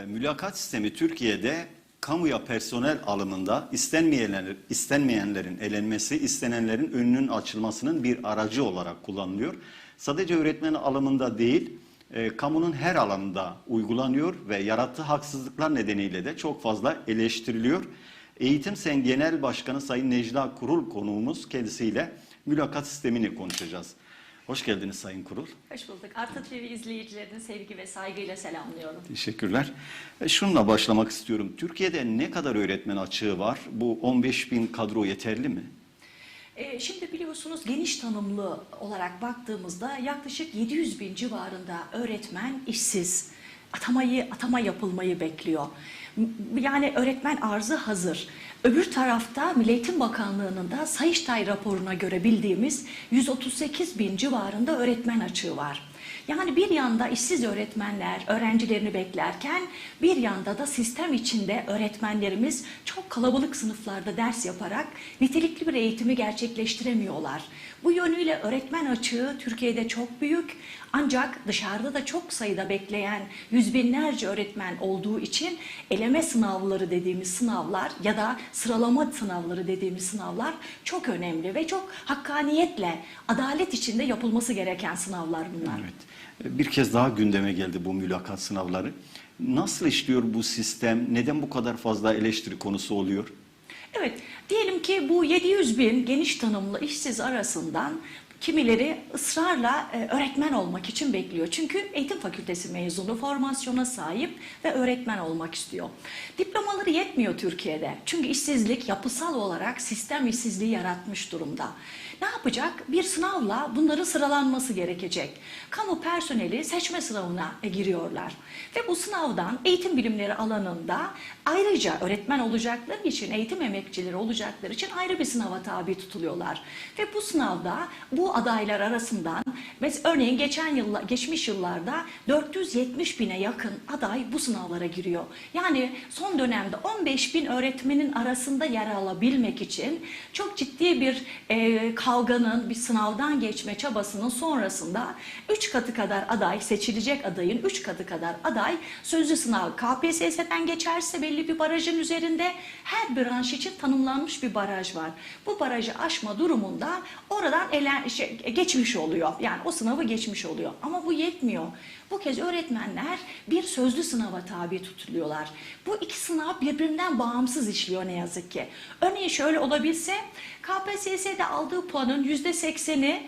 E, Mülakat sistemi Türkiye'de kamuya personel alımında istenmeyenler, istenmeyenlerin elenmesi, istenenlerin önünün açılmasının bir aracı olarak kullanılıyor. Sadece öğretmen alımında değil, e, kamunun her alanında uygulanıyor ve yarattığı haksızlıklar nedeniyle de çok fazla eleştiriliyor. Eğitim Sen Genel Başkanı Sayın Necla Kurul konuğumuz kendisiyle mülakat sistemini konuşacağız. Hoş geldiniz Sayın Kurul. Hoş bulduk. Artı TV izleyicilerini sevgi ve saygıyla selamlıyorum. Teşekkürler. E, Şununla başlamak istiyorum. Türkiye'de ne kadar öğretmen açığı var? Bu 15 bin kadro yeterli mi? Ee, şimdi biliyorsunuz geniş tanımlı olarak baktığımızda yaklaşık 700 bin civarında öğretmen işsiz. Atamayı, atama yapılmayı bekliyor. Yani öğretmen arzı hazır. Öbür tarafta Milli Eğitim Bakanlığı'nın da Sayıştay raporuna göre bildiğimiz 138 bin civarında öğretmen açığı var. Yani bir yanda işsiz öğretmenler öğrencilerini beklerken bir yanda da sistem içinde öğretmenlerimiz çok kalabalık sınıflarda ders yaparak nitelikli bir eğitimi gerçekleştiremiyorlar. Bu yönüyle öğretmen açığı Türkiye'de çok büyük ancak dışarıda da çok sayıda bekleyen yüz binlerce öğretmen olduğu için eleme sınavları dediğimiz sınavlar ya da sıralama sınavları dediğimiz sınavlar çok önemli ve çok hakkaniyetle adalet içinde yapılması gereken sınavlar bunlar. Evet. Bir kez daha gündeme geldi bu mülakat sınavları. Nasıl işliyor bu sistem? Neden bu kadar fazla eleştiri konusu oluyor? Evet, diyelim ki bu 700 bin geniş tanımlı işsiz arasından kimileri ısrarla e, öğretmen olmak için bekliyor. Çünkü eğitim fakültesi mezunu, formasyona sahip ve öğretmen olmak istiyor. Diplomaları yetmiyor Türkiye'de. Çünkü işsizlik yapısal olarak sistem işsizliği yaratmış durumda. Ne yapacak? Bir sınavla bunların sıralanması gerekecek. Kamu personeli seçme sınavına e, giriyorlar. Ve bu sınavdan eğitim bilimleri alanında ayrıca öğretmen olacakları için, eğitim emekçileri olacakları için ayrı bir sınava tabi tutuluyorlar. Ve bu sınavda bu adaylar arasından mesela örneğin geçen yılla, geçmiş yıllarda 470 bine yakın aday bu sınavlara giriyor. Yani son dönemde 15 bin öğretmenin arasında yer alabilmek için çok ciddi bir e, kavganın, bir sınavdan geçme çabasının sonrasında 3 katı kadar aday, seçilecek adayın 3 katı kadar aday sözlü sınav KPSS'den geçerse belli bir barajın üzerinde her branş için tanımlanmış bir baraj var. Bu barajı aşma durumunda oradan elen, şey, geçmiş oluyor. Yani o sınavı geçmiş oluyor. Ama bu yetmiyor. Bu kez öğretmenler bir sözlü sınava tabi tutuluyorlar. Bu iki sınav birbirinden bağımsız işliyor ne yazık ki. Örneğin şöyle olabilse KPSS'de aldığı puanın %80'i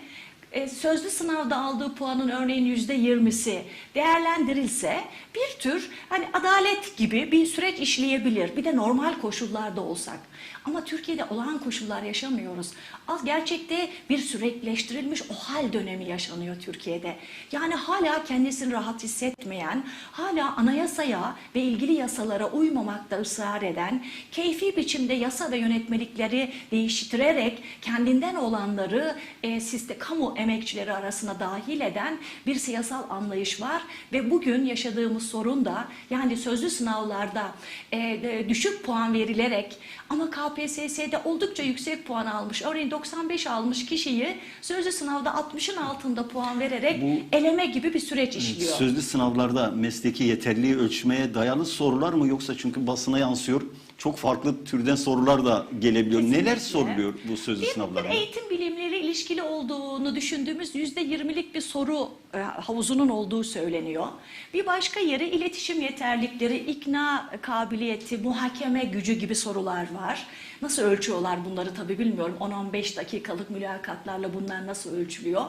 e, sözlü sınavda aldığı puanın örneğin yüzde yirmisi değerlendirilse bir tür hani adalet gibi bir süreç işleyebilir. Bir de normal koşullarda olsak. Ama Türkiye'de olağan koşullar yaşamıyoruz. Az gerçekte bir sürekleştirilmiş o hal dönemi yaşanıyor Türkiye'de. Yani hala kendisini rahat hissetmeyen, hala anayasaya ve ilgili yasalara uymamakta ısrar eden, keyfi biçimde yasa ve yönetmelikleri değiştirerek kendinden olanları e, sistem, kamu emekçileri arasına dahil eden bir siyasal anlayış var. Ve bugün yaşadığımız sorun da yani sözlü sınavlarda e, e, düşük puan verilerek ama KPSS'de oldukça yüksek puan almış örneğin 95 almış kişiyi sözlü sınavda 60'ın altında puan vererek Bu- eleme gibi bir süreç işliyor. Sözlü sınavlarda mesleki yeterliği ölçmeye dayalı sorular mı yoksa? Çünkü basına yansıyor çok farklı türden sorular da gelebiliyor. Neler Kesinlikle. soruluyor bu sözlü Bir sınavlarda? eğitim bilimleri ilişkili olduğunu düşündüğümüz yüzde yirmilik bir soru e, havuzunun olduğu söyleniyor. Bir başka yere iletişim yeterlikleri, ikna kabiliyeti, muhakeme gücü gibi sorular var. Nasıl ölçüyorlar bunları tabii bilmiyorum. 10-15 dakikalık mülakatlarla bunlar nasıl ölçülüyor?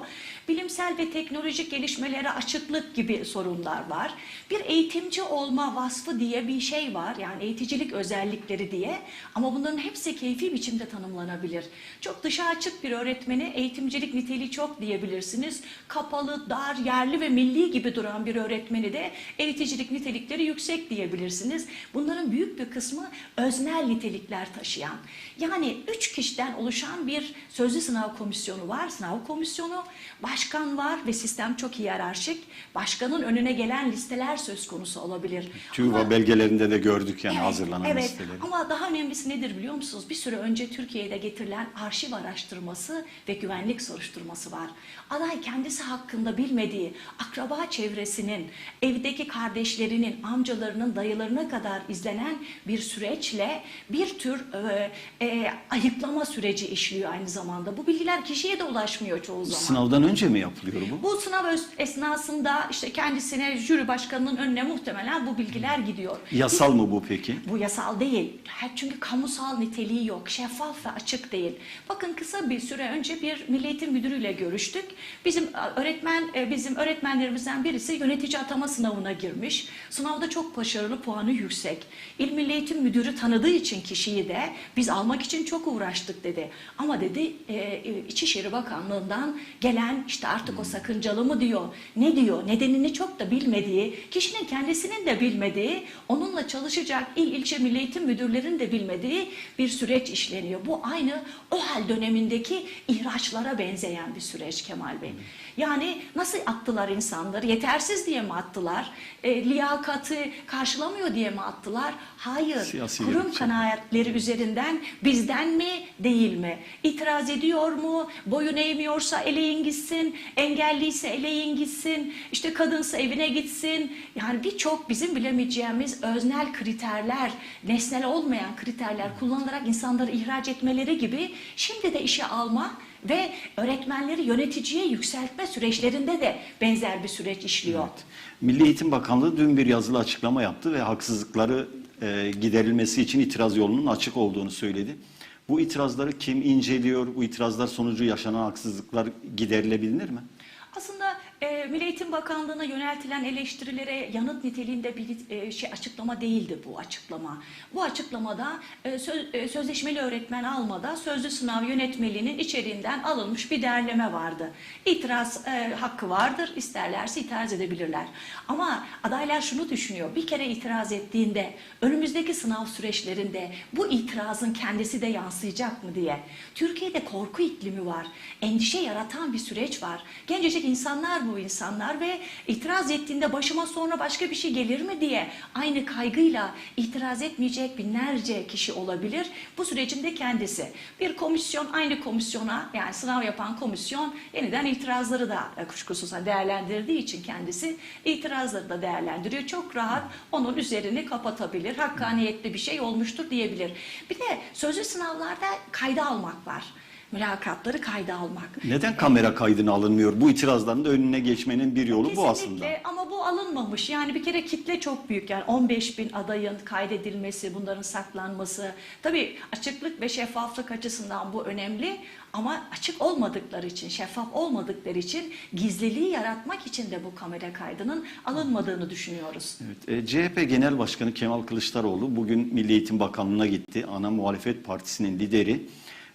Bilimsel ve teknolojik gelişmelere açıklık gibi sorunlar var. Bir eğitimci olma vasfı diye bir şey var. Yani eğiticilik özellikleri diye. Ama bunların hepsi keyfi biçimde tanımlanabilir. Çok dışa açık bir öğretmeni eğitimcilik niteliği çok diyebilirsiniz. Kapalı, dar, yerli ve milli gibi duran bir öğretmeni de eğiticilik nitelikleri yüksek diyebilirsiniz. Bunların büyük bir kısmı öznel nitelikler taşıyan. Yani üç kişiden oluşan bir sözlü sınav komisyonu var. Sınav komisyonu, başkan var ve sistem çok hiyerarşik. Başkanın önüne gelen listeler söz konusu olabilir. TÜVA Ama- belgelerinde de gördük yani Evet, hazırlanan evet. listeleri. Ama daha önemlisi nedir biliyor musunuz? Bir süre önce Türkiye'de getirilen arşiv araştırması ve güvenlik soruşturması var. Aday kendisi hakkında bilmediği akraba çevresinin, evdeki kardeşlerinin, amcalarının, dayılarına kadar izlenen bir süreçle bir tür e, e, ayıklama süreci işliyor aynı zamanda. Bu bilgiler kişiye de ulaşmıyor çoğu zaman. Sınavdan önce mi yapılıyor bu? Bu sınav esnasında işte kendisine jüri başkanının önüne muhtemelen bu bilgiler gidiyor. Yasal mı bu peki? Bu yasal değil. Çünkü kamusal niteliği yok. Şeffaf ve açık değil. Bakın kısa bir süre önce bir Milli Eğitim Müdürü'yle görüştük. Bizim öğretmen e, bizim öğretmenlerimizden birisi yönetici atama sınavına girmiş. Sınavda çok başarılı, puanı yüksek. İl Milli Eğitim Müdürü tanıdığı için kişiyi de biz almak için çok uğraştık dedi. Ama dedi e, e, İçişleri Bakanlığı'ndan gelen işte artık o sakıncalı mı diyor, ne diyor, nedenini çok da bilmediği, kişinin kendisinin de bilmediği, onunla çalışacak il ilçe milli eğitim müdürlerinin de bilmediği bir süreç işleniyor. Bu aynı o hal dönemindeki ihraçlara benzeyen bir süreç Kemal Bey. Yani nasıl attılar insanları? Yetersiz diye mi attılar? E, liyakatı karşılamıyor diye mi attılar? Hayır. Siyasi Kurum kanaatleri üzerinden bizden mi değil mi? İtiraz ediyor mu? Boyun eğmiyorsa eleyin gitsin. Engelliyse eleyin gitsin. İşte kadınsa evine gitsin. Yani birçok bizim bilemeyeceğimiz öznel kriterler, nesnel olmayan kriterler kullanılarak insanları ihraç etmeleri gibi şimdi de işe alma ve öğretmenleri yöneticiye yükseltme süreçlerinde de benzer bir süreç işliyor. Milli Eğitim Bakanlığı dün bir yazılı açıklama yaptı ve haksızlıkları e, giderilmesi için itiraz yolunun açık olduğunu söyledi. Bu itirazları kim inceliyor? Bu itirazlar sonucu yaşanan haksızlıklar giderilebilir mi? Aslında e, Milli Eğitim Bakanlığı'na yöneltilen eleştirilere yanıt niteliğinde bir e, şey açıklama değildi bu açıklama. Bu açıklamada e, söz, e, sözleşmeli öğretmen almada sözlü sınav yönetmeliğinin içeriğinden alınmış bir derleme vardı. İtiraz e, hakkı vardır, isterlerse itiraz edebilirler. Ama adaylar şunu düşünüyor, bir kere itiraz ettiğinde önümüzdeki sınav süreçlerinde bu itirazın kendisi de yansıyacak mı diye. Türkiye'de korku iklimi var, endişe yaratan bir süreç var. Gencecik insanlar bu insanlar ve itiraz ettiğinde başıma sonra başka bir şey gelir mi diye aynı kaygıyla itiraz etmeyecek binlerce kişi olabilir. Bu sürecin kendisi. Bir komisyon aynı komisyona yani sınav yapan komisyon yeniden itirazları da e, kuşkusuz değerlendirdiği için kendisi itirazları da değerlendiriyor. Çok rahat onun üzerini kapatabilir. Hakkaniyetli bir şey olmuştur diyebilir. Bir de sözlü sınavlarda kayda almak var. Mülakatları kayda almak. Neden kamera kaydına alınmıyor? Bu itirazların da önüne geçmenin bir yolu bu aslında. ama bu alınmamış. Yani bir kere kitle çok büyük. Yani 15 bin adayın kaydedilmesi, bunların saklanması. Tabii açıklık ve şeffaflık açısından bu önemli. Ama açık olmadıkları için, şeffaf olmadıkları için gizliliği yaratmak için de bu kamera kaydının alınmadığını düşünüyoruz. Evet, e, CHP Genel Başkanı Kemal Kılıçdaroğlu bugün Milli Eğitim Bakanlığı'na gitti. Ana muhalefet partisinin lideri.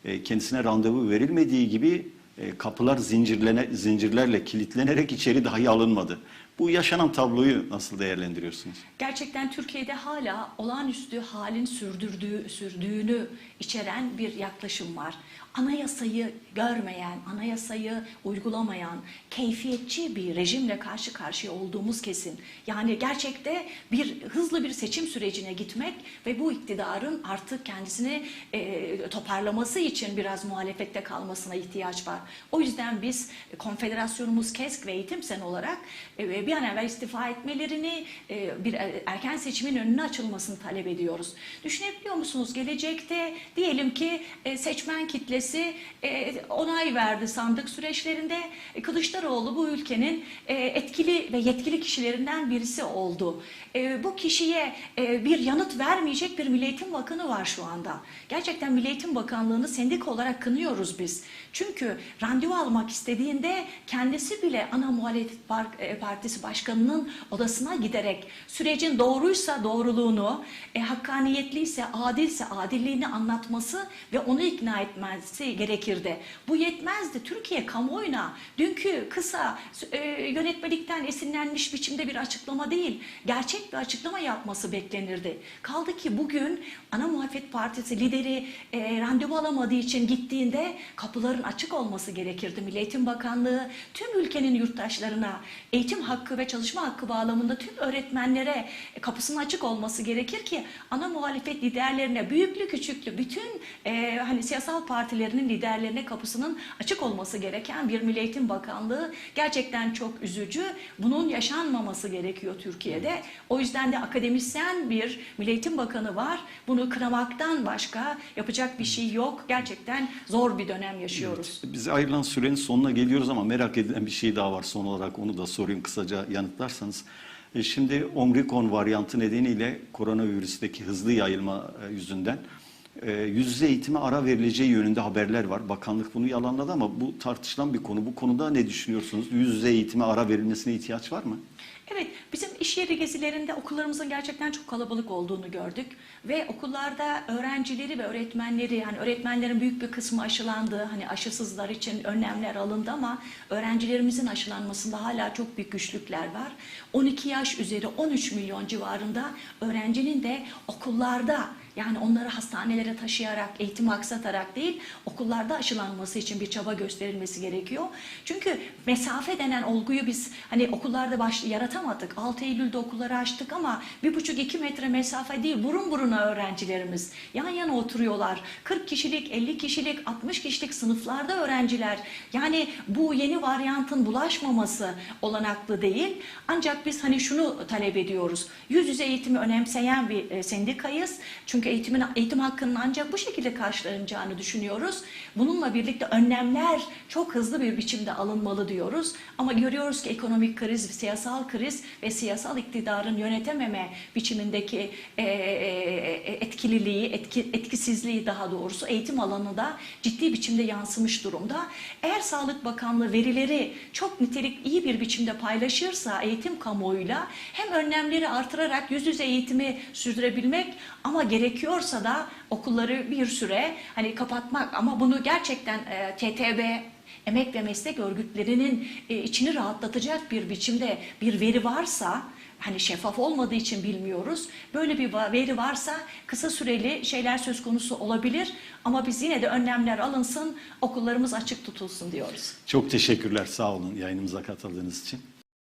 E, kendisine randevu verilmediği gibi e, kapılar zincirlene, zincirlerle kilitlenerek içeri dahi alınmadı. Bu yaşanan tabloyu nasıl değerlendiriyorsunuz? Gerçekten Türkiye'de hala olağanüstü halin sürdürdüğü, sürdüğünü içeren bir yaklaşım var. Anayasayı görmeyen, anayasayı uygulamayan, keyfiyetçi bir rejimle karşı karşıya olduğumuz kesin. Yani gerçekte bir hızlı bir seçim sürecine gitmek ve bu iktidarın artık kendisini e, toparlaması için biraz muhalefette kalmasına ihtiyaç var. O yüzden biz konfederasyonumuz KESK ve Eğitim Sen olarak e, bir an evvel istifa etmelerini, e, bir erken seçimin önüne açılmasını talep ediyoruz. Düşünebiliyor musunuz? Gelecekte diyelim ki e, seçmen kitlesi e, onay verdi sandık süreçlerinde. E, Kılıçdaroğlu bu ülkenin e, etkili ve yetkili kişilerinden birisi oldu. E, bu kişiye e, bir yanıt vermeyecek bir Milli Eğitim Bakanı var şu anda. Gerçekten Milli Eğitim Bakanlığı'nı sendik olarak kınıyoruz biz. Çünkü randevu almak istediğinde kendisi bile ana muhalefet e, partisi başkanının odasına giderek sürecin doğruysa doğruluğunu, e, hakkaniyetliyse, adilse adilliğini anlatması ve onu ikna etmesi gerekirdi. Bu yetmezdi. Türkiye kamuoyuna dünkü kısa e, yönetmelikten esinlenmiş biçimde bir açıklama değil, gerçek bir açıklama yapması beklenirdi. Kaldı ki bugün ana muhalefet partisi lideri e, randevu alamadığı için gittiğinde kapıların açık olması gerekirdi. Milli Eğitim Bakanlığı tüm ülkenin yurttaşlarına eğitim hakkı ve çalışma hakkı bağlamında tüm öğretmenlere e, kapısının açık olması gerekir ki ana muhalefet liderlerine büyüklü küçüklü bütün e, hani siyasal partilerinin liderlerine kapısının açık olması gereken bir Milli Eğitim Bakanlığı gerçekten çok üzücü. Bunun yaşanmaması gerekiyor Türkiye'de. O yüzden de akademisyen bir Milli Eğitim Bakanı var. Bunu kınamaktan başka yapacak bir şey yok. Gerçekten zor bir dönem yaşıyoruz. Bize ayrılan sürenin sonuna geliyoruz ama merak edilen bir şey daha var son olarak onu da sorayım kısaca yanıtlarsanız. E, Şimdi Omikron varyantı nedeniyle koronavirüsteki hızlı yayılma e, yüzünden e, yüz yüze eğitime ara verileceği yönünde haberler var. Bakanlık bunu yalanladı ama bu tartışılan bir konu. Bu konuda ne düşünüyorsunuz? Yüz yüze eğitime ara verilmesine ihtiyaç var mı? Evet, bizim iş yeri gezilerinde okullarımızın gerçekten çok kalabalık olduğunu gördük ve okullarda öğrencileri ve öğretmenleri, hani öğretmenlerin büyük bir kısmı aşılandı, hani aşısızlar için önlemler alındı ama öğrencilerimizin aşılanmasında hala çok büyük güçlükler var. 12 yaş üzeri 13 milyon civarında öğrencinin de okullarda yani onları hastanelere taşıyarak, eğitim aksatarak değil, okullarda aşılanması için bir çaba gösterilmesi gerekiyor. Çünkü mesafe denen olguyu biz hani okullarda baş, yaratamadık. 6 Eylül'de okulları açtık ama bir buçuk iki metre mesafe değil, burun buruna öğrencilerimiz. Yan yana oturuyorlar. 40 kişilik, 50 kişilik, 60 kişilik sınıflarda öğrenciler. Yani bu yeni varyantın bulaşmaması olanaklı değil. Ancak biz hani şunu talep ediyoruz. Yüz yüze eğitimi önemseyen bir e, sendikayız. Çünkü eğitimin eğitim hakkının ancak bu şekilde karşılanacağını düşünüyoruz. Bununla birlikte önlemler çok hızlı bir biçimde alınmalı diyoruz. Ama görüyoruz ki ekonomik kriz, siyasal kriz ve siyasal iktidarın yönetememe biçimindeki e, e, etkililiği, etki, etkisizliği daha doğrusu eğitim alanında ciddi biçimde yansımış durumda. Eğer Sağlık Bakanlığı verileri çok nitelik iyi bir biçimde paylaşırsa eğitim kamuoyuyla hem önlemleri artırarak yüz yüze eğitimi sürdürebilmek ama gerekiyorsa da okulları bir süre hani kapatmak ama bunu gerçekten e, TTB emek ve meslek örgütlerinin e, içini rahatlatacak bir biçimde bir veri varsa hani şeffaf olmadığı için bilmiyoruz. Böyle bir veri varsa kısa süreli şeyler söz konusu olabilir ama biz yine de önlemler alınsın, okullarımız açık tutulsun diyoruz. Çok teşekkürler. Sağ olun yayınımıza katıldığınız için.